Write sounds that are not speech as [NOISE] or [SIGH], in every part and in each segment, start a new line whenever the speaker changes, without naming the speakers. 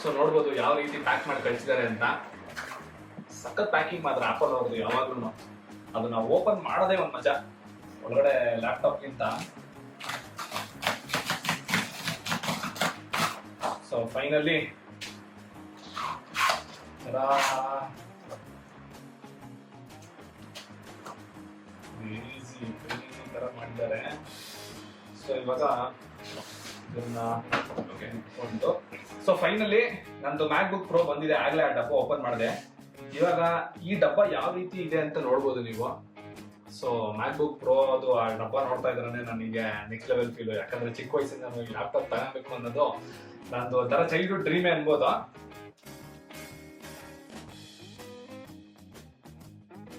So ನೋಡ್ಬೋದು ಯಾವ ರೀತಿ ಪ್ಯಾಕ್ ಮಾಡಿ ಕಳಿಸಿದ್ದಾರೆ ಅಂತ. ಸಖತ್ ಪ್ಯಾಕಿಂಗ್ ಮಾತ್ರ ಆಪಲ್ ಅವ್ರದ್ದು ಯಾವಾಗ್ಲೂ ಅದನ್ನ ಓಪನ್ ಮಾಡೋದೇ ಒಂದು ಮಜಾ. ಒಳಗಡೆ ಲ್ಯಾಪ್ಟಾಪ್ಗಿಂತ ಸೊ ಫೈನಲಿ ಈಸಿ ತರ ಮಾಡಿದ್ದಾರೆ ಸೊ ಇವಾಗ ಇದನ್ನ ಓಕೆ ಇಟ್ಕೊಂಡು ಸೊ ಫೈನಲಿ ನಂದು ಮ್ಯಾಕ್ ಬುಕ್ ಪ್ರೋ ಬಂದಿದೆ. ಆಗ್ಲೇ ಆ ಡಬ್ಬ ಓಪನ್ ಮಾಡಿದೆ. ಇವಾಗ ಈ ಡಬ್ಬ ಯಾವ ರೀತಿ ಇದೆ ಅಂತ ನೋಡ್ಬೋದು ನೀವು. ಸೊ ಮ್ಯಾಕ್ ಬುಕ್ ಪ್ರೋ ಅದು ಆ ಡಬ್ಬ ನೋಡ್ತಾ ಇದ್ರೆ ನನಗೆ ನೆಕ್ಸ್ಟ್ ಲೆವೆಲ್ ಫೀಲ್ ಯಾಕಂದ್ರೆ ಚಿಕ್ಕ ವಯಸ್ಸಿಂದ ನಾನು ಈ ಲ್ಯಾಪ್ಟಾಪ್ ತಗೋಬೇಕು ಅನ್ನೋದು ನಂದು ಒಂಥರ ಚೈಲ್ಡ್ಹುಡ್ ಡ್ರೀಮೇ ಅನ್ಬೋದು.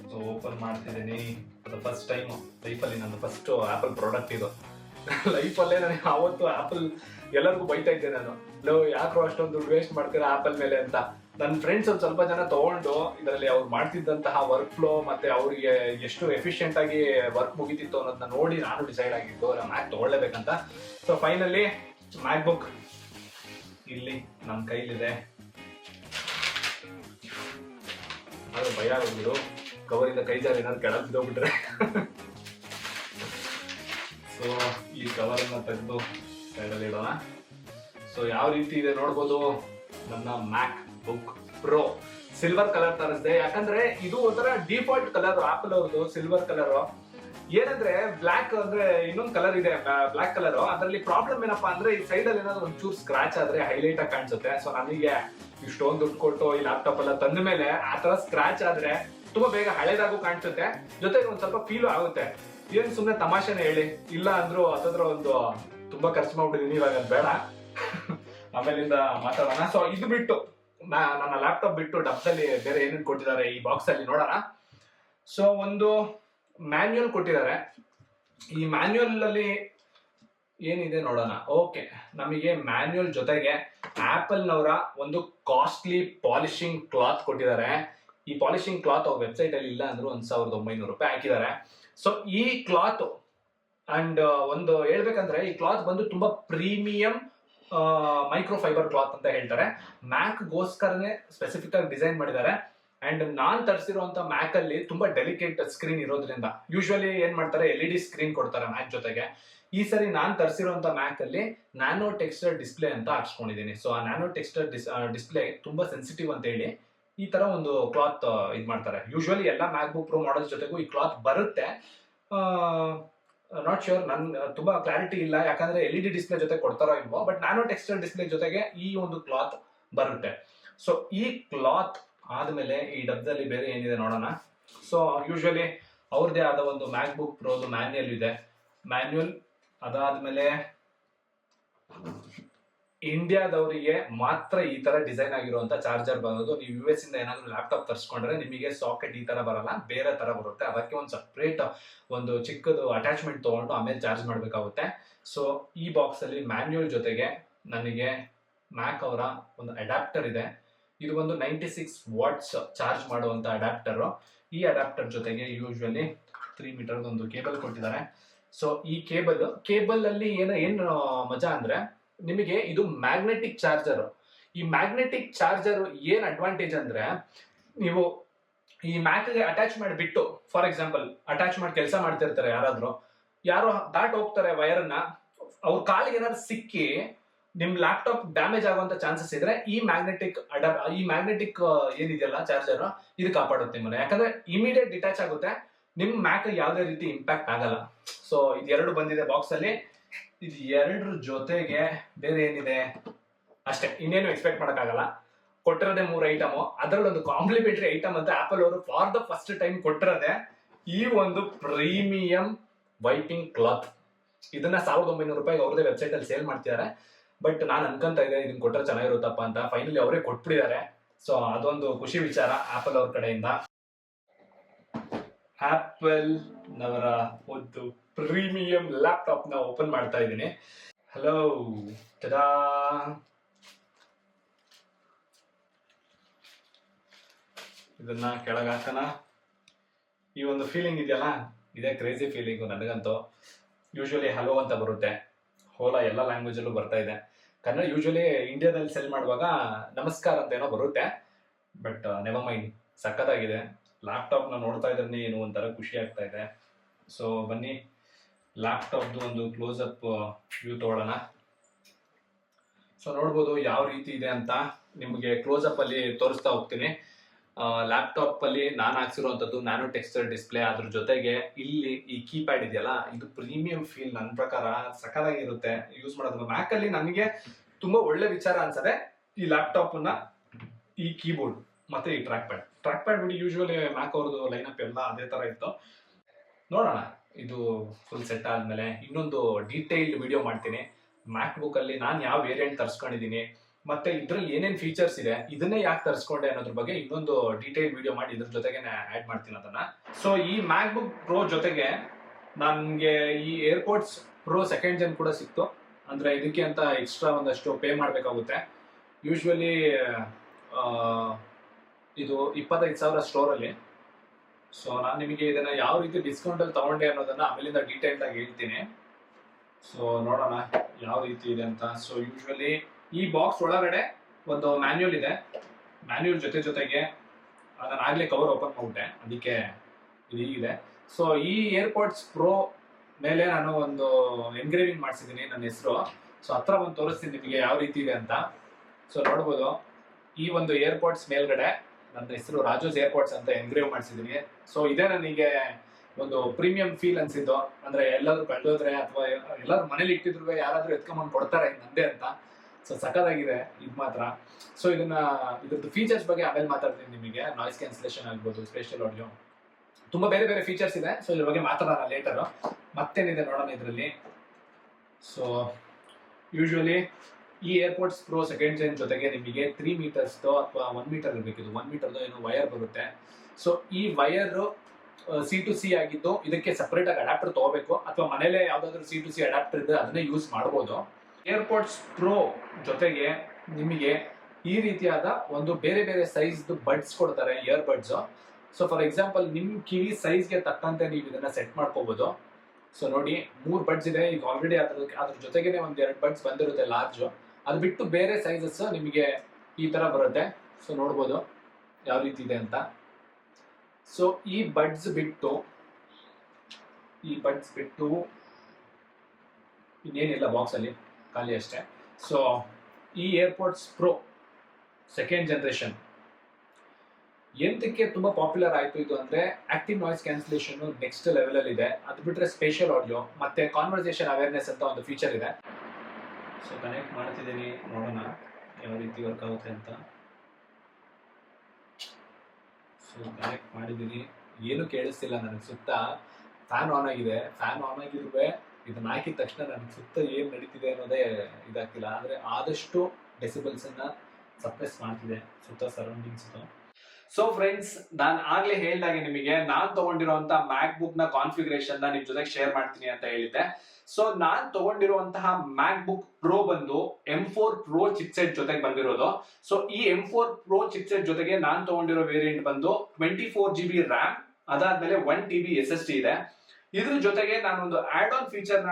ಸೊ ಓಪನ್ ಮಾಡ್ತಿದ್ದೀನಿ. ಅದು ಫಸ್ಟ್ ಟೈಮ್ ಲೈಫಲ್ಲಿ ನನ್ನ ಫಸ್ಟ್ ಆ್ಯಪಲ್ ಪ್ರಾಡಕ್ಟ್ ಇದು. ಲೈಫಲ್ಲೇ ನನಗೆ ಆವತ್ತು ಆ್ಯಪಲ್ ಎಲ್ಲರಿಗೂ ಬೈತಾ ಇದ್ದೆ ನಾನು. ಲೋ ಯಾಕೋ ಅಷ್ಟೊಂದು ದುಡ್ಡು ವೇಸ್ಟ್ ಮಾಡ್ತೀರಾ ಆ್ಯಪಲ್ ಮೇಲೆ ಅಂತ. ನನ್ನ ಫ್ರೆಂಡ್ಸ್ ಒಂದು ಸ್ವಲ್ಪ ಜನ ತೊಗೊಂಡು ಇದರಲ್ಲಿ ಅವ್ರು ಮಾಡ್ತಿದ್ದಂತಹ ವರ್ಕ್ ಫ್ಲೋ ಮತ್ತೆ ಅವರಿಗೆ ಎಷ್ಟು ಎಫಿಷಿಯಂಟ್ ಆಗಿ ವರ್ಕ್ ಮುಗಿತಿತ್ತು ಅನ್ನೋದನ್ನ ನೋಡಿ ನಾನು ಡಿಸೈಡ್ ಆಗಿದ್ದು, ನಾನು ಮ್ಯಾಕ್ ತೊಗೊಳ್ಳೇಬೇಕಂತ. ಸೊ ಫೈನಲಿ ಮ್ಯಾಕ್ ಬುಕ್ ಇಲ್ಲಿ ನನ್ನ ಕೈಲಿದೆ. ಅದು ಭಯ ಆಗೋದು ಕವರಿಂದ ಕೈ ಜಾರಿ ಏನಾದ್ರು ಕೆಳಗೆ ಬಿದ್ದೋಗ್ಬಿಟ್ರೆ. ಸೊ ಈ ಕವರ್ ಅನ್ನ ತೆಗೆದು ಸೈಡಲ್ಲಿ ಇಡೋಣ. ಸೊ ಯಾವ ರೀತಿ ಇದೆ ನೋಡ್ಬೋದು. ನನ್ನ MacBook pro silver colour ತರಿಸಿದೆ. ಯಾಕಂದ್ರೆ ಇದು ಒಂಥರ ಡಿಫಾಲ್ಟ್ ಕಲರ್ ಆಪಲ್ ಅವ್ರದ್ದು ಸಿಲ್ವರ್ ಕಲರ್ ಏನಂದ್ರೆ ಬ್ಲಾಕ್ ಅಂದ್ರೆ ಇನ್ನೊಂದು ಕಲರ್ ಇದೆ ಬ್ಲಾಕ್ ಕಲರ್ ಅದರಲ್ಲಿ ಪ್ರಾಬ್ಲಮ್ ಏನಪ್ಪಾ ಅಂದ್ರೆ ಈ ಸೈಡ್ ಅಲ್ಲಿ ಏನಾದ್ರು ಒಂಚೂರು ಸ್ಕ್ರಾಚ್ ಆದ್ರೆ ಹೈಲೈಟ್ ಆಗಿ ಕಾಣಿಸುತ್ತೆ. ಸೊ ನನಗೆ ಇಷ್ಟೊಂದು ದುಡ್ಡು ಕೊಟ್ಟು ಈ ಲ್ಯಾಪ್ಟಾಪ್ ಎಲ್ಲ ತಂದ ಮೇಲೆ ಆ ತರ ಸ್ಕ್ರಾಚ್ ಆದ್ರೆ ತುಂಬಾ ಬೇಗ ಹಳೇದಾಗೂ ಕಾಣಿಸುತ್ತೆ. ಜೊತೆಗೆ ಒಂದ್ ಸ್ವಲ್ಪ ಫೀಲು ಆಗುತ್ತೆ. ಏನ್ ಸುಮ್ನೆ ತಮಾಷೆನೆ ಹೇಳಿ? ಇಲ್ಲ ಅಂದ್ರು ಹತ್ತತ್ರ ಒಂದು, ತುಂಬಾ ಖರ್ಚು ಮಾಡ್ಬಿಟ್ಟಿದೀನಿ, ಇವಾಗ ಅದ್ ಬೇಡ. [LAUGHS] ಆಮೇಲಿಂದ ಮಾತಾಡೋಣ. ಸೊ ಇದು ಬಿಟ್ಟು ನನ್ನ ಲ್ಯಾಪ್ಟಾಪ್ ಬಿಟ್ಟು ಡಬ್ಸಲ್ಲಿ ಬೇರೆ ಏನೇನು ಕೊಟ್ಟಿದ್ದಾರೆ ಈ ಬಾಕ್ಸ್ ಅಲ್ಲಿ ನೋಡೋಣ. ಸೊ ಒಂದು ಮ್ಯಾನ್ಯುಯಲ್ ಕೊಟ್ಟಿದ್ದಾರೆ. ಈ ಮ್ಯಾನ್ಯುಯಲ್ ಅಲ್ಲಿ ಏನಿದೆ ನೋಡೋಣ. ಓಕೆ ನಮಗೆ ಮ್ಯಾನ್ಯುಯಲ್ ಜೊತೆಗೆ ಆಪಲ್ ನವರ ಒಂದು ಕಾಸ್ಟ್ಲಿ ಪಾಲಿಶಿಂಗ್ ಕ್ಲಾತ್ ಕೊಟ್ಟಿದ್ದಾರೆ. ಈ ಪಾಲಿಶಿಂಗ್ ಕ್ಲಾತ್ ಅವ್ರ ವೆಬ್ಸೈಟ್ ಅಲ್ಲಿ ಇಲ್ಲ ಅಂದ್ರೆ ಒಂದ್ ಸಾವಿರದ ಒಂಬೈನೂರು ರೂಪಾಯಿ ಹಾಕಿದ್ದಾರೆ ಸೊ ಈ ಕ್ಲಾತ್ ಅಂಡ್ ಒಂದು ಹೇಳ್ಬೇಕಂದ್ರೆ ಈ ಕ್ಲಾತ್ ಬಂದು ತುಂಬಾ ಪ್ರೀಮಿಯಂ ಮೈಕ್ರೋ ಫೈಬರ್ ಕ್ಲಾತ್ ಅಂತ ಹೇಳ್ತಾರೆ. ಮ್ಯಾಕ್ ಗೋಸ್ಕರನೇ ಸ್ಪೆಸಿಫಿಕ್ ಆಗಿ ಡಿಸೈನ್ ಮಾಡಿದ್ದಾರೆ. ಅಂಡ್ ನಾನ್ ತರಿಸಿರುವಂತ ಮ್ಯಾಕ್ ಅಲ್ಲಿ ತುಂಬಾ ಡೆಲಿಕೇಟ್ ಸ್ಕ್ರೀನ್ ಇರೋದ್ರಿಂದ ಯೂಶುವಲಿ ಏನ್ ಮಾಡ್ತಾರೆ ಎಲ್ ಇ ಡಿ ಸ್ಕ್ರೀನ್ ಕೊಡ್ತಾರೆ ಮ್ಯಾಕ್ ಜೊತೆಗೆ. ಈ ಸರಿ ನಾನ್ ತರಿಸಿರುವಂತ ಮ್ಯಾಕ್ ಅಲ್ಲಿ ನ್ಯಾನೋ ಟೆಕ್ಸ್ಚರ್ ಡಿಸ್ಪ್ಲೇ ಅಂತ ಹಾಕ್ಸ್ಕೊಂಡಿದ್ದೀನಿ. ಸೊ ಆ ನ್ಯಾನೋ ಟೆಕ್ಸ್ಚರ್ ಡಿಸ್ಪ್ಲೇ ತುಂಬಾ ಸೆನ್ಸಿಟಿವ್ ಅಂತ ಹೇಳಿ ಈ ತರ ಒಂದು ಕ್ಲಾತ್ ಇದು ಮಾಡ್ತಾರೆ. ಯೂಶುವಲಿ ಎಲ್ಲ ಮ್ಯಾಕ್ ಬುಕ್ ಪ್ರೋ ಮಾಡಲ್ಸ್ ಜೊತೆಗೂ ಈ ಕ್ಲಾತ್ ಬರುತ್ತೆ. ನಾಟ್ ಶ್ಯೂರ್ ನನ್, ತುಂಬಾ ಕ್ಲಾರಿಟಿ ಇಲ್ಲ. ಯಾಕಂದ್ರೆ ಎಲ್ ಇ ಡಿ ಡಿಸ್ಪ್ಲೇ ಜೊತೆ ಕೊಡ್ತಾರೋ ಇಲ್ವೋ ಬಟ್ ನ್ಯಾನೋ ಟೆಕ್ಸ್ಟೈಲ್ ಡಿಸ್ಪ್ಲೇ ಜೊತೆಗೆ ಈ ಒಂದು ಕ್ಲಾತ್ ಬರುತ್ತೆ. ಸೊ ಈ ಕ್ಲಾತ್ ಆದ್ಮೇಲೆ ಈ ಡಬ್ಬದಲ್ಲಿ ಬೇರೆ ಏನಿದೆ ನೋಡೋಣ. ಸೊ ಯೂಶುವಲಿ ಅವ್ರದ್ದೇ ಆದ ಒಂದು ಮ್ಯಾಕ್ ಬುಕ್ ಪ್ರೋದು ಮ್ಯಾನ್ಯಲ್ ಇದೆ. ಮ್ಯಾನ್ಯಲ್ ಅದಾದ್ಮೇಲೆ ಇಂಡಿಯಾದವರಿಗೆ ಮಾತ್ರ ಈ ತರ ಡಿಸೈನ್ ಆಗಿರುವಂತ ಚಾರ್ಜರ್ ಬರೋದು ನೀವು ಯು ಎಸ್ ಇಂದ ಏನಾದ್ರು ಲ್ಯಾಪ್ಟಾಪ್ ತರಿಸ್ಕೊಂಡ್ರೆ ನಿಮಗೆ ಸಾಕೆಟ್ ಈ ತರ ಬರಲ್ಲ, ಬೇರೆ ತರ ಬರುತ್ತೆ. ಅದಕ್ಕೆ ಒಂದು ಸಪ್ರೇಟ್ ಒಂದು ಚಿಕ್ಕದು ಅಟ್ಯಾಚ್ಮೆಂಟ್ ತಗೊಂಡು ಆಮೇಲೆ ಚಾರ್ಜ್ ಮಾಡಬೇಕಾಗುತ್ತೆ. ಸೊ ಈ ಬಾಕ್ಸ್ ಅಲ್ಲಿ ಮ್ಯಾನ್ಯುಯಲ್ ಜೊತೆಗೆ ನನಗೆ ಮ್ಯಾಕ್ ಅವರ ಒಂದು ಅಡಾಪ್ಟರ್ ಇದೆ. ಇದು ಒಂದು ನೈಂಟಿ ಸಿಕ್ಸ್ ವಾಟ್ಸ್ ಚಾರ್ಜ್ ಮಾಡುವಂತ ಅಡಾಪ್ಟರ್ ಈ ಅಡಾಪ್ಟರ್ ಜೊತೆಗೆ ಯೂಶುವಲಿ ತ್ರೀ ಮೀಟರ್ ಒಂದು ಕೇಬಲ್ ಕೊಟ್ಟಿದ್ದಾರೆ. ಸೊ ಈ ಕೇಬಲ್ ಕೇಬಲ್ ಅಲ್ಲಿ ಏನ, ಏನು ಮಜಾ ಅಂದ್ರೆ ನಿಮಗೆ ಇದು ಮ್ಯಾಗ್ನೆಟಿಕ್ ಚಾರ್ಜರ್ ಈ ಮ್ಯಾಗ್ನೆಟಿಕ್ ಚಾರ್ಜರ್ ಏನ್ ಅಡ್ವಾಂಟೇಜ್ ಅಂದ್ರೆ, ನೀವು ಈ ಮ್ಯಾಕ್ಗೆ ಅಟ್ಯಾಚ್ ಮಾಡಿಬಿಟ್ಟು ಫಾರ್ ಎಕ್ಸಾಂಪಲ್ ಅಟ್ಯಾಚ್ ಮಾಡಿ ಕೆಲಸ ಮಾಡ್ತಿರ್ತಾರೆ ಯಾರಾದರೂ, ಯಾರೋ ದಾಟ್ ಹೋಗ್ತಾರೆ ವೈರನ್ನ ಅವ್ರ ಕಾಲಿಗೆ ಏನಾದ್ರು ಸಿಕ್ಕಿ ನಿಮ್ ಲ್ಯಾಪ್ಟಾಪ್ ಡ್ಯಾಮೇಜ್ ಆಗುವಂತ ಚಾನ್ಸಸ್ ಇದ್ರೆ ಈ ಮ್ಯಾಗ್ನೆಟಿಕ್ ಅಡಪ್ ಈ ಮ್ಯಾಗ್ನೆಟಿಕ್ ಏನಿದೆಯಲ್ಲ ಚಾರ್ಜರ್ ಇದು ಕಾಪಾಡುತ್ತೆ ನಿಮ್ಮನ್ನ. ಯಾಕಂದ್ರೆ ಇಮಿಡಿಯೇಟ್ ಡಿಟ್ಯಾಚ್ ಆಗುತ್ತೆ, ನಿಮ್ ಮ್ಯಾಕ್ ಯಾವುದೇ ರೀತಿ ಇಂಪ್ಯಾಕ್ಟ್ ಆಗಲ್ಲ. ಸೊ ಇದೆರಡು ಬಂದಿದೆ ಬಾಕ್ಸ್ ಅಲ್ಲಿ. ಇದು ಎರಡರ ಜೊತೆಗೆ ಬೇರೆ ಏನಿದೆ? ಅಷ್ಟೇ, ಇನ್ನೇನು ಎಕ್ಸ್ಪೆಕ್ಟ್ ಮಾಡೋಕ್ಕಾಗಲ್ಲ. ಕೊಟ್ಟಿರೋದೇ ಮೂರು ಐಟಮು ಅದರಲ್ಲೊಂದು ಕಾಂಪ್ಲಿಮೆಂಟರಿ ಐಟಮ್ ಅಂತ ಆಪಲ್ ಅವರು ಫಾರ್ ದ ಫಸ್ಟ್ ಟೈಮ್ ಕೊಟ್ಟಿರೋದೆ ಈ ಒಂದು ಪ್ರೀಮಿಯಂ ವೈಪಿಂಗ್ ಕ್ಲಾತ್ ಇದನ್ನ ಸಾವಿರದ ಒಂಬೈನೂರು ರೂಪಾಯಿಗೆ ಅವ್ರದೇ ವೆಬ್ಸೈಟ್ ಅಲ್ಲಿ ಸೇಲ್ ಮಾಡ್ತಿದ್ದಾರೆ. ಬಟ್ ನಾನು ಅನ್ಕೊಂತ ಇದ್ದೆ ಇದನ್ನ ಕೊಟ್ಟರೆ ಚೆನ್ನಾಗಿರುತ್ತಪ್ಪ ಅಂತ. ಫೈನಲಿ ಅವರೇ ಕೊಟ್ಬಿಟ್ಟಿದ್ದಾರೆ. ಸೊ ಅದೊಂದು ಖುಷಿ ವಿಚಾರ ಆಪಲ್ ಅವ್ರ ಕಡೆಯಿಂದ. ಆಪಲ್ ನವರ ಒಂದು ಪ್ರೀಮಿಯಂ ಲ್ಯಾಪ್ಟಾಪ್ನ ಓಪನ್ ಮಾಡ್ತಾ ಇದ್ದೀನಿ. ಹಲೋ ತದಾ ಇದನ್ನ ಕೆಳಗೆ ಹಾಕೋಣ. ಈ ಒಂದು ಫೀಲಿಂಗ್ ಇದೆಯಲ್ಲ, ಇದೇ ಕ್ರೇಜಿ ಫೀಲಿಂಗು ನನಗಂತೂ. ಯೂಶ್ವಲಿ ಹಲೋ ಅಂತ ಬರುತ್ತೆ. ಹೋಲಾ ಎಲ್ಲ ಲ್ಯಾಂಗ್ವೇಜಲ್ಲೂ ಬರ್ತಾ ಇದೆ. ಕನ್ನಡ ಯೂಶ್ವಲಿ ಇಂಡಿಯಾದಲ್ಲಿ ಸೆಲ್ ಮಾಡುವಾಗ ನಮಸ್ಕಾರ ಅಂತ ಏನೋ ಬರುತ್ತೆ. ಬಟ್ ನೆವ ಮೈಂಡ್ ಸಖತ್ತಾಗಿದೆ. ಲ್ಯಾಪ್ಟಾಪ್ನ ನೋಡ್ತಾ ಇದ್ರೆ ಏನು ಒಂಥರ ಖುಷಿ ಆಗ್ತಾ ಇದೆ. ಸೊ ಬನ್ನಿ. ಲ್ಯಾಪ್ಟಾಪ್ದು ಒಂದು ಕ್ಲೋಸ್ ಅಪ್ ವ್ಯೂ ತಗೊಳ್ಳೋಣ. ಸೊ ನೋಡ್ಬೋದು ಯಾವ ರೀತಿ ಇದೆ ಅಂತ ನಿಮಗೆ ಕ್ಲೋಸ್ ಅಪ್ ಅಲ್ಲಿ ತೋರಿಸ್ತಾ ಹೋಗ್ತೀನಿ. ಲ್ಯಾಪ್ಟಾಪ್ ಅಲ್ಲಿ ನಾನು ಹಾಕ್ಸಿರುವಂತದ್ದು ನ್ಯಾನೋ ಟೆಕ್ಸ್ಚರ್ ಡಿಸ್ಪ್ಲೇ ಅದ್ರ ಜೊತೆಗೆ ಇಲ್ಲಿ ಈ ಕೀಪ್ಯಾಡ್ ಇದೆಯಲ್ಲ, ಇದು ಪ್ರೀಮಿಯಂ ಫೀಲ್ ನನ್ನ ಪ್ರಕಾರ ಸಖತ್ತಾಗಿರುತ್ತೆ. ಯೂಸ್ ಮಾಡೋದು ಮ್ಯಾಕ್ ಅಲ್ಲಿ ನನಗೆ ತುಂಬಾ ಒಳ್ಳೆ ವಿಚಾರ ಅನ್ಸದೆ ಈ ಲ್ಯಾಪ್ಟಾಪ್ ಈ ಕೀಬೋರ್ಡ್ ಮತ್ತೆ ಈ ಟ್ರ್ಯಾಕ್ ಪ್ಯಾಡ್ ಟ್ರ್ಯಾಕ್ ಪ್ಯಾಡ್ ಬಿಡಿ ಯೂಶುವಲಿ ಮ್ಯಾಕ್ ಅವ್ರದ್ದು ಲೈನಪ್ ಎಲ್ಲ ಅದೇ ತರ ಇತ್ತು. ನೋಡೋಣ. ಇದು ಫುಲ್ ಸೆಟ್ ಆದ್ಮೇಲೆ ಇನ್ನೊಂದು ಡೀಟೇಲ್ಡ್ ವಿಡಿಯೋ ಮಾಡ್ತೀನಿ. ಮ್ಯಾಕ್ ಬುಕ್ ಅಲ್ಲಿ ನಾನು ಯಾವ ವೇರಿಯಂಟ್ ತರಿಸ್ಕೊಂಡಿದ್ದೀನಿ ಮತ್ತೆ ಇದರಲ್ಲಿ ಏನೇನ್ ಫೀಚರ್ಸ್ ಇದೆ, ಇದನ್ನೇ ಯಾಕೆ ತರಿಸ್ಕೊಂಡೆ ಅನ್ನೋದ್ರ ಬಗ್ಗೆ ಇನ್ನೊಂದು ಡೀಟೇಲ್ ವಿಡಿಯೋ ಮಾಡಿ ಇದ್ರ ಜೊತೆಗೆ ಆಡ್ ಮಾಡ್ತೀನಿ ಅದನ್ನ. ಸೊ ಈ ಮ್ಯಾಕ್ ಬುಕ್ ಪ್ರೋ ಜೊತೆಗೆ ನನಗೆ ಈ ಏರ್ಪೋರ್ಟ್ಸ್ ಪ್ರೋ ಸೆಕೆಂಡ್ ಜನ್ ಕೂಡ ಸಿಕ್ತು. ಅಂದ್ರೆ ಇದಕ್ಕೆ ಅಂತ ಎಕ್ಸ್ಟ್ರಾ ಒಂದಷ್ಟು ಪೇ ಮಾಡಬೇಕಾಗುತ್ತೆ. ಯೂಶ್ವಲಿ ಇದು ಇಪ್ಪತ್ತೈದು ಸಾವಿರ ಸ್ಟೋರಲ್ಲಿ ಸೊ ನಾನು ನಿಮಗೆ ಇದನ್ನ ಯಾವ ರೀತಿ ಡಿಸ್ಕೌಂಟ್ ಅಲ್ಲಿ ತಗೊಂಡೆ ಅನ್ನೋದನ್ನ ಆಮೇಲಿಂದ ಡೀಟೇಲ್ ಆಗಿ ಹೇಳ್ತೀನಿ. ಸೊ ನೋಡೋಣ ಯಾವ ರೀತಿ ಇದೆ ಅಂತ. ಸೊ ಯೂಶ್ವಲಿ ಈ ಬಾಕ್ಸ್ ಒಳಗಡೆ ಒಂದು ಮ್ಯಾನ್ಯೂಲ್ ಇದೆ. ಮ್ಯಾನ್ಯೂಲ್ ಜೊತೆ ಜೊತೆಗೆ ಅದನ್ನ ಆಗ್ಲೇ ಕವರ್ ಓಪನ್ ಮಾಡ್ಬಿಟ್ಟೆ. ಅದಕ್ಕೆ ಇದು ಹೀಗಿದೆ. ಸೊ ಈ ಏರ್ಪೋರ್ಟ್ಸ್ ಪ್ರೋ ಮೇಲೆ ನಾನು ಒಂದು ಎನ್ಗ್ರೇವಿಂಗ್ ಮಾಡಿಸಿದ್ದೀನಿ ನನ್ನ ಹೆಸರು. ಸೊ ಹತ್ರ ಒಂದು ತೋರಿಸ್ತೀನಿ ನಿಮಗೆ ಯಾವ ರೀತಿ ಇದೆ ಅಂತ. ಸೊ ನೋಡ್ಬೋದು. ಈ ಒಂದು ಏರ್ಪೋರ್ಟ್ಸ್ ಮೇಲ್ಗಡೆ ನನ್ನ ಹೆಸರು ರಾಜೋಸ್ ಏರ್ಪೋರ್ಟ್ಸ್ ಅಂತ ಎನ್ಗ್ರೇವ್ ಮಾಡಿಸಿದ್ದೀನಿ. ಸೊ ಇದೇ ನನಗೆ ಒಂದು ಪ್ರೀಮಿಯಂ ಫೀಲ್ ಅನ್ಸಿದ್ದು. ಅಂದ್ರೆ ಎಲ್ಲಾದ್ರೂ ಕಳೆದೋದ್ರೆ ಅಥವಾ ಎಲ್ಲಾದ್ರೂ ಮನೇಲಿ ಇಟ್ಟಿದ್ರು ಯಾರಾದ್ರೂ ಎತ್ಕೊಂಬಂದು ಕೊಡ್ತಾರೆ ನಂದೇ ಅಂತ. ಸೊ ಸಖತ್ತಾಗಿದೆ ಇದು ಮಾತ್ರ. ಸೊ ಇದನ್ನ, ಇದ್ರದ್ದು ಫೀಚರ್ಸ್ ಬಗ್ಗೆ ಆಮೇಲೆ ಮಾತಾಡ್ತೀನಿ ನಿಮಗೆ. ನಾಯ್ಸ್ ಕ್ಯಾನ್ಸಲೇಷನ್ ಆಗ್ಬೋದು ಸ್ಪೆಷಲ್ ಆಡಿಯೋ ತುಂಬಾ ಬೇರೆ ಬೇರೆ ಫೀಚರ್ಸ್ ಇದೆ. ಸೊ ಇದ್ರ ಬಗ್ಗೆ ಮಾತಾಡೋಣ ಲೇಟರ್ ಮತ್ತೇನಿದೆ ನೋಡೋಣ ಇದರಲ್ಲಿ. ಸೊ ಯೂಶುವಲಿ ಈ ಏರ್ಪೋರ್ಟ್ಸ್ ಪ್ರೋ ಸೆಕೆಂಡ್ ಜೆನ್ ಜೊತೆಗೆ ನಿಮಗೆ ತ್ರೀ ಮೀಟರ್ಸ್ ಅಥವಾ ಒನ್ ಮೀಟರ್ ಇರಬೇಕಿದು ಒನ್ ಮೀಟರ್ದು ಏನೋ ವೈರ್ ಬರುತ್ತೆ. ಸೊ ಈ ವೈರ್ ಸಿ ಟು ಸಿ ಆಗಿದ್ದು ಇದಕ್ಕೆ ಸಪರೇಟ್ ಆಗಿ ಅಡಾಪ್ಟರ್ ತಗೋಬೇಕು. ಅಥವಾ ಮನೇಲೆ ಯಾವ್ದಾದ್ರು ಸಿ ಟು ಸಿ ಅಡಾಪ್ಟರ್ ಇದ್ರೆ ಅದನ್ನೇ ಯೂಸ್ ಮಾಡ್ಬೋದು. ಏರ್ಪೋರ್ಟ್ಸ್ ಪ್ರೋ ಜೊತೆಗೆ ನಿಮಗೆ ಈ ರೀತಿಯಾದ ಒಂದು ಬೇರೆ ಬೇರೆ ಸೈಜ್ದು ಬಡ್ಸ್ ಕೊಡ್ತಾರೆ earbuds so for example ನಿಮ್ಮ ಕಿವಿ ಸೈಜ್ಗೆ ತಕ್ಕಂತೆ ನೀವು ಇದನ್ನ ಸೆಟ್ ಮಾಡ್ಕೋಬಹುದು ಸೊ ನೋಡಿ ಮೂರು ಬಡ್ಸ್ ಇದೆ. ಈಗ ಆಲ್ರೆಡಿ ಅದ್ರ ಅದ್ರ ಜೊತೆಗೇನೆ ಒಂದ್ ಎರಡು ಬಡ್ಸ್ ಬಂದಿರುತ್ತೆ ಲಾರ್ಜ್ ಅದು ಬಿಟ್ಟು ಬೇರೆ ಸೈಜಸ್ ನಿಮಗೆ ಈ ತರ ಬರುತ್ತೆ. ಸೊ ನೋಡ್ಬೋದು ಯಾವ ರೀತಿ ಇದೆ ಅಂತ. ಸೊ ಈ ಬಡ್ಸ್ ಬಿಟ್ಟು, ಈ ಬಡ್ಸ್ ಬಿಟ್ಟು ಇನ್ನೇನಿಲ್ಲ ಬಾಕ್ಸ್ ಅಲ್ಲಿ, ಖಾಲಿ ಅಷ್ಟೇ. ಸೊ ಈ ಏರ್ಪೋರ್ಟ್ಸ್ ಪ್ರೋ ಸೆಕೆಂಡ್ ಜನರೇಷನ್ ಎಂತಕ್ಕೆ ತುಂಬಾ ಪಾಪ್ಯುಲರ್ ಆಯ್ತು ಇದು ಅಂದ್ರೆ active noise cancellation next level ಅಲ್ಲಿ ಇದೆ. ಅದು ಬಿಟ್ರೆ ಸ್ಪೆಷಲ್ ಆಡಿಯೋ ಮತ್ತೆ ಕಾನ್ವರ್ಸೇಷನ್ ಅವೇರ್ನೆಸ್ ಅಂತ ಒಂದು ಫೀಚರ್ ಇದೆ. ಸೊ ಕನೆಕ್ಟ್ ಮಾಡ್ತಿದ್ದೀನಿ. ನೋಡೋಣ ಯಾವ ರೀತಿ ವರ್ಕ್ ಆಗುತ್ತೆ ಅಂತ. ಸೊ ಕನೆಕ್ಟ್ ಮಾಡಿದ್ದೀನಿ. ಏನು ಕೇಳಿಸ್ತಿಲ್ಲ ನನಗೆ ಸುತ್ತ. ಫ್ಯಾನ್ ಆನ್ ಆಗಿದೆ. ಫ್ಯಾನ್ ಆನ್ ಆಗಿರುವೆ. ಇದನ್ನ ಹಾಕಿದ ತಕ್ಷಣ ನನಗೆ ಸುತ್ತ ಏನು ನಡೀತಿದೆ ಅನ್ನೋದೇ ಇದಾಗ್ತಿಲ್ಲ. ಆದ್ರೆ ಆದಷ್ಟು ಡೆಸಿಬಲ್ಸ್ ಅನ್ನ ಸಪ್ರೆಸ್ ಮಾಡ್ತಿದೆ ಸುತ್ತ ಸರೌಂಡಿಂಗ್ಸ್ ಸೊ ಫ್ರೆಂಡ್ಸ್ ನಾನು ಆಗ್ಲೇ ಹೇಳ್ದಾಗೆ ನಿಮಗೆ, ನಾನ್ ತಗೊಂಡಿರುವಂತಹ ಮ್ಯಾಕ್ ಬುಕ್ನ ಕಾನ್ಫಿಗರೇಷನ್ನ ನಿಮ್ ಜೊತೆ ಶೇರ್ ಮಾಡ್ತೀನಿ ಅಂತ ಹೇಳಿದ್ದೆ. ಸೊ ನಾನ್ ತಗೊಂಡಿರುವಂತಹ ಮ್ಯಾಕ್ ಬುಕ್ ಪ್ರೋ ಬಂದು ಎಂ ಫೋರ್ ಪ್ರೋ ಚಿಪ್ಸೆಟ್ ಜೊತೆಗೆ ಬಂದಿರೋದು. ಸೊ ಈ ಎಂ ಫೋರ್ ಪ್ರೋ ಚಿಪ್ಸೆಟ್ ಜೊತೆಗೆ ನಾನ್ ತಗೊಂಡಿರೋ ವೇರಿಯಂಟ್ ಬಂದು twenty four G B RAM ಅದಾದ್ಮೇಲೆ one T B S S D ಇದೆ. ಇದ್ರ ಜೊತೆಗೆ ನಾನೊಂದು ಆಡ್ ಆನ್ ಫೀಚರ್ನ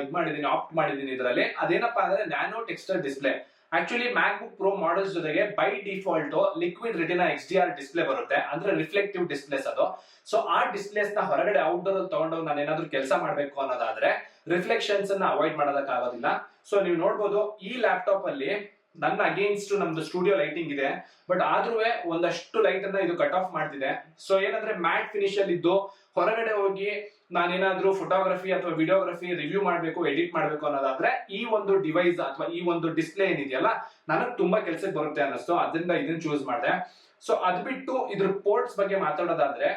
ಇದು ಮಾಡಿದ್ದೀನಿ ಆಪ್ಟ್ ಮಾಡಿದ್ದೀನಿ ಇದರಲ್ಲಿ. ಅದೇನಪ್ಪಾ ಅಂದ್ರೆ nano texture display actually MacBook Pro models ಜೊತೆಗೆ by default liquid retina X D R display ಬರುತ್ತೆ. ಅಂದ್ರೆ ರಿಫ್ಲೆಕ್ಟಿವ್ ಡಿಸ್ಪ್ಲೇಸ್ ಅದು. ಸೊ ಆ ಡಿಸ್ಪ್ಲೇಸ್ನ ಹೊರಗಡೆ ಔಟ್ಡೋರ್ ಅಲ್ಲಿ ತಗೊಂಡು ನಾನು ಏನಾದ್ರು ಕೆಲಸ ಮಾಡಬೇಕು ಅನ್ನೋದಾದ್ರೆ ರಿಫ್ಲೆಕ್ಷನ್ಸ್ ಅನ್ನ ಅವಾಯ್ಡ್ ಮಾಡೋದಕ್ಕಾಗೋದಿಲ್ಲ. ಸೊ ನೀವು ನೋಡ್ಬೋದು ಈ ಲ್ಯಾಪ್ಟಾಪ್ ಅಲ್ಲಿ ನನ್ನ ಅಗೇನ್ಸ್ಟ್ ನಮ್ದು ಸ್ಟುಡಿಯೋ ಲೈಟಿಂಗ್ ಇದೆ. ಬಟ್ ಆದ್ರೂ ಒಂದಷ್ಟು ಲೈಟ್ ಅನ್ನ ಇದು ಕಟ್ ಆಫ್ ಮಾಡ್ತಿದೆ. ಸೊ ಏನಂದ್ರೆ ಮ್ಯಾಟ್ ಫಿನಿಶ್ ಅಲ್ಲಿ ಇದ್ದು ಹೊರಗಡೆ ಹೋಗಿ ನಾನೇನಾದ್ರೂ ಫೋಟೋಗ್ರಫಿ ಅಥವಾ ವಿಡಿಯೋಗ್ರಫಿ ರಿವ್ಯೂ ಮಾಡಬೇಕು ಎಡಿಟ್ ಮಾಡಬೇಕು ಅನ್ನೋದಾದ್ರೆ ಈ ಒಂದು ಡಿವೈಸ್ ಅಥವಾ ಈ ಒಂದು ಡಿಸ್ಪ್ಲೇ ಏನಿದೆಯಲ್ಲ, ನನಗೆ ತುಂಬಾ ಕೆಲಸಕ್ಕೆ ಬರುತ್ತೆ ಅನ್ನಿಸ್ತು. ಅದರಿಂದ ಇದನ್ನ ಚೂಸ್ ಮಾಡಿದೆ. ಸೊ ಅದ್ ಬಿಟ್ಟು ಇದ್ರ ಪೋರ್ಟ್ಸ್ ಬಗ್ಗೆ ಮಾತಾಡೋದಾದ್ರೆ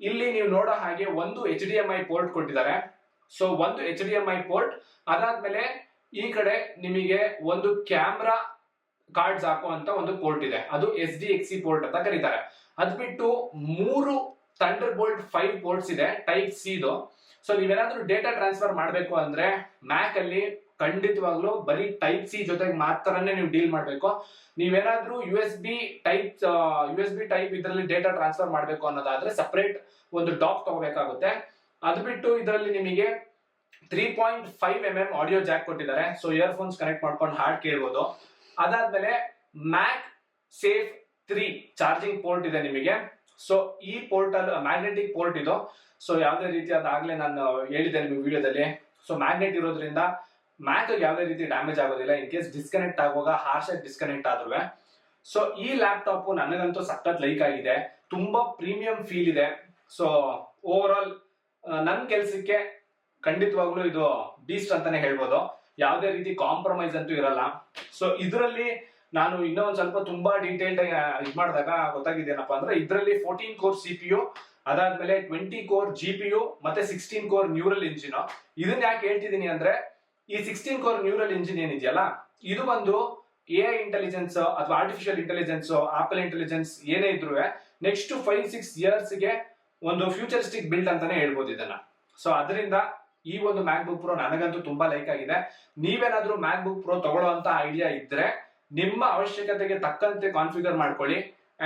ಇಲ್ಲಿ ನೀವು ನೋಡೋ ಹಾಗೆ ಒಂದು H D M I port ಕೊಟ್ಟಿದ್ದಾರೆ. ಸೊ ಒಂದು H D M I port ಅದಾದ್ಮೇಲೆ ಈ ಕಡೆ ನಿಮಗೆ ಒಂದು ಕ್ಯಾಮ್ರಾ ಕಾರ್ಡ್ಸ್ ಹಾಕುವಂತ ಒಂದು ಪೋರ್ಟ್ ಇದೆ. ಅದು ಎಸ್ ಡಿ ಎಕ್ಸಿ ಪೋರ್ಟ್ ಅಂತ ಕರೀತಾರೆ. ಅದ್ ಬಿಟ್ಟು ಮೂರು ಥಂಡರ್ ಬೋಲ್ಟ್ ಫೈವ್ ಪೋರ್ಟ್ಸ್ ಇದೆ ಟೈಪ್ ಸಿದು ಸೊ ನೀವೇನಾದ್ರೂ ಡೇಟಾ ಟ್ರಾನ್ಸ್ಫರ್ ಮಾಡಬೇಕು ಅಂದ್ರೆ ಮ್ಯಾಕ್ ಅಲ್ಲಿ ಖಂಡಿತವಾಗ್ಲೂ ಬರೀ ಟೈಪ್ ಸಿ ಜೊತೆಗೆ ಮಾತ್ರನೇ ನೀವು ಡೀಲ್ ಮಾಡಬೇಕು. ನೀವೇನಾದ್ರೂ U S B type U S B type ಇದರಲ್ಲಿ ಡೇಟಾ ಟ್ರಾನ್ಸ್ಫರ್ ಮಾಡಬೇಕು ಅನ್ನೋದಾದ್ರೆ ಸಪರೇಟ್ ಒಂದು ಡಾಕ್ ತಗೋಬೇಕಾಗುತ್ತೆ. ಅದು ಬಿಟ್ಟು ಇದರಲ್ಲಿ ನಿಮಗೆ three point five M M audio jack ಕೊಟ್ಟಿದ್ದಾರೆ. ಸೊ ಇಯರ್ಫೋನ್ಸ್ ಕನೆಕ್ಟ್ ಮಾಡ್ಕೊಂಡು ಹಾಡ್ ಕೇಳ್ಬೋದು. ಅದಾದ್ಮೇಲೆ MagSafe three charging port ಇದೆ ನಿಮಗೆ. ಸೊ ಈ ಪೋರ್ಟಲ್ ಮ್ಯಾಗ್ನೆಟಿಕ್ ಪೋರ್ಟ್ ಇದು. ಸೊ ಯಾವುದೇ ರೀತಿ ಅದಾಗಲೇ ನಾನು ಹೇಳಿದೆ ನಿಮಗೆ ವಿಡಿಯೋದಲ್ಲಿ. ಸೊ ಮ್ಯಾಗ್ನೆಟ್ ಇರೋದ್ರಿಂದ ಮ್ಯಾಕ್ ಯಾವುದೇ ರೀತಿ ಡ್ಯಾಮೇಜ್ ಆಗೋದಿಲ್ಲ. ಇನ್ ಕೇಸ್ ಡಿಸ್ಕನೆಕ್ಟ್ ಆಗುವಾಗ ಹಾರ್ಶ್ ಆಗಿ ಡಿಸ್ಕನೆಕ್ಟ್ ಆದ್ರೂ ಸೊ ಈ ಲ್ಯಾಪ್ಟಾಪ್ ನನಗಂತೂ ಸಖತ್ ಲೈಕ್ ಆಗಿದೆ. ತುಂಬಾ ಪ್ರೀಮಿಯಂ ಫೀಲ್ ಇದೆ. ಸೊ ಓವರ್ ಆಲ್ ನನ್ನ ಕೆಲಸಕ್ಕೆ ಖಂಡಿತವಾಗ್ಲೂ ಇದು ಬೀಸ್ಟ್ ಅಂತಾನೆ ಹೇಳ್ಬೋದು. ಯಾವುದೇ ರೀತಿ ಕಾಂಪ್ರಮೈಸ್ ಅಂತೂ ಇರಲ್ಲ. ಸೊ ಇದರಲ್ಲಿ ನಾನು ಇನ್ನೂ ಒಂದ್ ಸ್ವಲ್ಪ ತುಂಬಾ ಡೀಟೇಲ್ಡ್ ಇದು ಮಾಡಿದಾಗ ಗೊತ್ತಾಗಿದ್ದೇನಪ್ಪ ಅಂದ್ರೆ ಇದರಲ್ಲಿ fourteen core C P U ಅದಾದ್ಮೇಲೆ twenty core G P U ಮತ್ತೆ ಸಿಕ್ಸ್ಟೀನ್ ಕೋರ್ ನ್ಯೂರಲ್ ಇಂಜಿನ್ ಇದನ್ನ ಯಾಕೆ ಹೇಳ್ತಿದ್ದೀನಿ ಅಂದ್ರೆ, ಈ ಸಿಕ್ಸ್ಟೀನ್ ಕೋರ್ ನ್ಯೂರಲ್ ಇಂಜಿನ್ ಏನಿದೆಯಲ್ಲ, ಇದು ಒಂದು ಎ ಐ ಇಂಟೆಲಿಜೆನ್ಸ್ ಅಥವಾ ಆರ್ಟಿಫಿಷಿಯಲ್ ಇಂಟೆಲಿಜೆನ್ಸ್ ಆಪಲ್ ಇಂಟೆಲಿಜೆನ್ಸ್ ಏನೇ ಇದ್ರು ನೆಕ್ಸ್ಟ್ ಫೈವ್ ಸಿಕ್ಸ್ ಇಯರ್ಸ್ಗೆ ಒಂದು ಫ್ಯೂಚರಿಸ್ಟಿಕ್ ಬಿಲ್ಡ್ ಅಂತಾನೆ ಹೇಳ್ಬೋದು ಇದನ್ನ. ಸೊ ಅದರಿಂದ ಈ ಒಂದು ಮ್ಯಾಕ್ ಬುಕ್ ಪ್ರೋ ನನಗಂತೂ ತುಂಬಾ ಲೈಕ್ ಆಗಿದೆ. ನೀವೇನಾದ್ರೂ ಮ್ಯಾಕ್ ಬುಕ್ ಪ್ರೋ ತಗೊಳ್ಳುವಂತ ಐಡಿಯಾ ಇದ್ರೆ ನಿಮ್ಮ ಅವಶ್ಯಕತೆಗೆ ತಕ್ಕಂತೆ ಕಾನ್ಫಿಗರ್ ಮಾಡ್ಕೊಳ್ಳಿ.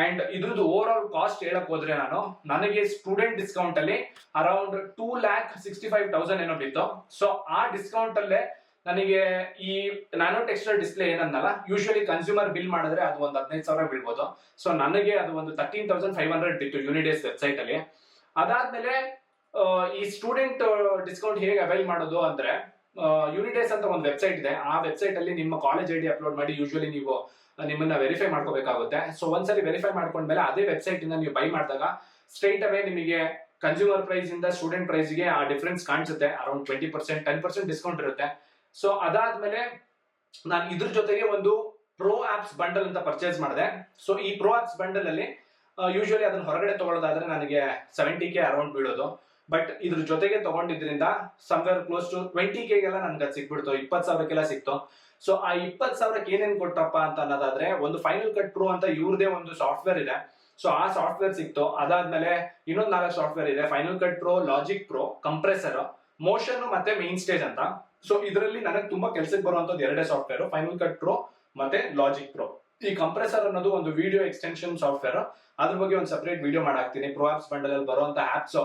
ಅಂಡ್ ಇದ್ರದ್ದು ಓವರ್ ಆಲ್ ಕಾಸ್ಟ್ ಹೇಳಕ್ ಹೋದ್ರೆ ನಾನು, ನನಗೆ ಸ್ಟೂಡೆಂಟ್ ಡಿಸ್ಕೌಂಟ್ ಅಲ್ಲಿ around two lakh sixty five thousand ಏನೋ ಬಿತ್ತು. ಸೊ ಆ ಡಿಸ್ಕೌಂಟ್ ಅಲ್ಲೇ ನನಗೆ ಈ ನ್ಯಾನೋ ಟೆಕ್ಸ್ಟೈಲ್ ಡಿಸ್ಪ್ಲೇ ಏನನ್ನಲ್ಲ ಯೂಶುವಲಿ ಕನ್ಸ್ಯೂಮರ್ ಬಿಲ್ ಮಾಡಿದ್ರೆ ಅದು ಒಂದು ಹದಿನೈದು ಸಾವಿರ ಬೀಳ್ಬೋದು. ಸೊ ನನಗೆ ಅದು ಒಂದು ತರ್ಟೀನ್ ತೌಸಂಡ್ ಫೈವ್ ಹಂಡ್ರೆಡ್ ಬಿತ್ತು ಯೂನಿಡೇಸ್ ವೆಬ್ಸೈಟ್ ಅಲ್ಲಿ. ಅದಾದ್ಮೇಲೆ ಈ ಸ್ಟೂಡೆಂಟ್ ಡಿಸ್ಕೌಂಟ್ ಹೇಗೆ ಅವೈಲ್ ಮಾಡೋದು ಅಂದ್ರೆ ಯೂನಿಡೇಸ್ ಅಂತ ಒಂದು ವೆಬ್ಸೈಟ್ ಇದೆ. ಆ ವೆಬ್ಸೈಟ್ ಅಲ್ಲಿ ನಿಮ್ಮ ಕಾಲೇಜ್ ಐ ಡಿ ಅಪ್ಲೋಡ್ ಮಾಡಿ ಯೂಶುವಲಿ ನೀವು ನಿಮ್ಮನ್ನ ವೆರಿಫೈ ಮಾಡ್ಕೋಬೇಕಾಗುತ್ತೆ. ಸೊ ಒಂದ್ಸರಿ ವೆರಿಫೈ ಮಾಡ್ಕೊಂಡ್ಮೇಲೆ ಅದೇ ವೆಬ್ಸೈಟ್ ಇಂದ ನೀವು ಬೈ ಮಾಡಿದಾಗ ಸ್ಟ್ರೈಟ್ ಅವೇ ನಿಮಗೆ ಕನ್ಸ್ಯೂಮರ್ ಪ್ರೈಸ್ ಇಂದ ಸ್ಟೂಡೆಂಟ್ ಪ್ರೈಸ್ಗೆ ಆ ಡಿಫ್ರೆನ್ಸ್ ಕಾಣಿಸುತ್ತೆ. Around twenty percent ten percent discount ಇರುತ್ತೆ. ಸೊ ಅದಾದ್ಮೇಲೆ ನಾನು ಇದ್ರ ಜೊತೆಗೆ ಒಂದು ಪ್ರೋ ಆಪ್ಸ್ ಬಂಡಲ್ ಅಂತ ಪರ್ಚೇಸ್ ಮಾಡಿದೆ. ಸೊ ಈ ಪ್ರೋ ಆಪ್ಸ್ ಬಂಡಲ್ ಅಲ್ಲಿ ಯೂಶುವಲಿ ಅದನ್ನ ಹೊರಗಡೆ ತಗೊಳ್ಳೋದಾದ್ರೆ ನನಗೆ ಸೆವೆಂಟಿ ಕೆ ಅರೌಂಡ್ ಬೀಳೋದು. ಬಟ್ ಇದ್ರ ಜೊತೆಗೆ ತಗೊಂಡಿದ್ರಿಂದ ಸಮ್ವೇರ್ ಕ್ಲೋಸ್ ಟು ಟ್ವೆಂಟಿ ಕೆಗೆಲ್ಲ ನನ್ಗೆ ಅದು ಸಿಕ್ಬಿಡ್ತು ಇಪ್ಪತ್ತು ಸಾವಿರಕ್ಕೆಲ್ಲ ಸಿಕ್ತು ಸೊ ಆ ಇಪ್ಪತ್ತು ಸಾವಿರಕ್ಕೆ ಏನೇನ್ ಕೊಟ್ರಪ್ಪ ಅಂತ ಅನ್ನೋದಾದ್ರೆ, ಒಂದು ಫೈನಲ್ ಕಟ್ ಪ್ರೋ ಅಂತ ಇವ್ರದೇ ಒಂದು ಸಾಫ್ಟ್ವೇರ್ ಇದೆ. ಸೊ ಆ ಸಾಫ್ಟ್ವೇರ್ ಸಿಕ್ತು ಅದಾದ್ಮೇಲೆ ಇನ್ನೊಂದು ನಾಲ್ಕು ಸಾಫ್ಟ್ವೇರ್ ಇದೆ. Final Cut Pro Logic Pro Compressor Motion ಮತ್ತೆ ಮೇನ್ ಸ್ಟೇಜ್ ಅಂತ. ಸೊ ಇದರಲ್ಲಿ ನನಗೆ ತುಂಬಾ ಕೆಲಸಕ್ಕೆ ಬರುವಂತದ್ದು ಎರಡೇ ಸಾಫ್ಟ್ವೇರ್ ಫೈನಲ್ ಕಟ್ ಪ್ರೋ ಮತ್ತೆ ಲಾಜಿಕ್ ಪ್ರೋ ಈ ಕಂಪ್ರೆಸರ್ ಅನ್ನೋದು ಒಂದು ವಿಡಿಯೋ ಎಕ್ಸ್ಟೆನ್ಷನ್ ಸಾಫ್ಟ್ವೇರ್ ಅದ್ರ ಬಗ್ಗೆ ಒಂದು ಸಪರೇಟ್ ವಿಡಿಯೋ ಮಾಡಾಕ್ತೀನಿ. ಪ್ರೋ ಆಪ್ಸ್ ಬಂಡಲ್ ಅಲ್ಲಿ ಬರುವಂತ ಆಪ್ಸ್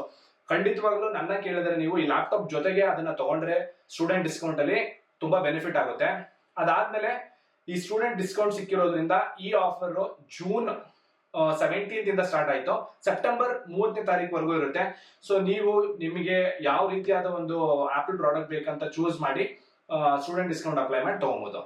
ಖಂಡಿತವಾಗ್ಲೂ ನನ್ನ ಕೇಳಿದ್ರೆ ನೀವು ಈ ಲ್ಯಾಪ್ಟಾಪ್ ಜೊತೆಗೆ ಅದನ್ನ ತಗೊಂಡ್ರೆ ಸ್ಟೂಡೆಂಟ್ ಡಿಸ್ಕೌಂಟ್ ಅಲ್ಲಿ ತುಂಬಾ ಬೆನಿಫಿಟ್ ಆಗುತ್ತೆ. ಅದಾದ್ಮೇಲೆ ಈ ಸ್ಟೂಡೆಂಟ್ ಡಿಸ್ಕೌಂಟ್ ಸಿಕ್ಕಿರೋದ್ರಿಂದ ಈ ಆಫರ್ ಜೂನ್ ಸೆವೆಂಟೀನ್ತ್ ಇಂದ ಸ್ಟಾರ್ಟ್ ಆಯ್ತು. ಸೆಪ್ಟೆಂಬರ್ ಮೂವತ್ತನೇ ತಾರೀಕುವರೆಗೂ ಇರುತ್ತೆ. ಸೊ ನೀವು ನಿಮಗೆ ಯಾವ ರೀತಿಯಾದ ಒಂದು ಆಪಲ್ ಪ್ರಾಡಕ್ಟ್ ಬೇಕಂತ ಚೂಸ್ ಮಾಡಿ ಸ್ಟೂಡೆಂಟ್ ಡಿಸ್ಕೌಂಟ್ ಅಪ್ಲೈ ಮಾಡಿ ತಗೊಬೋದು.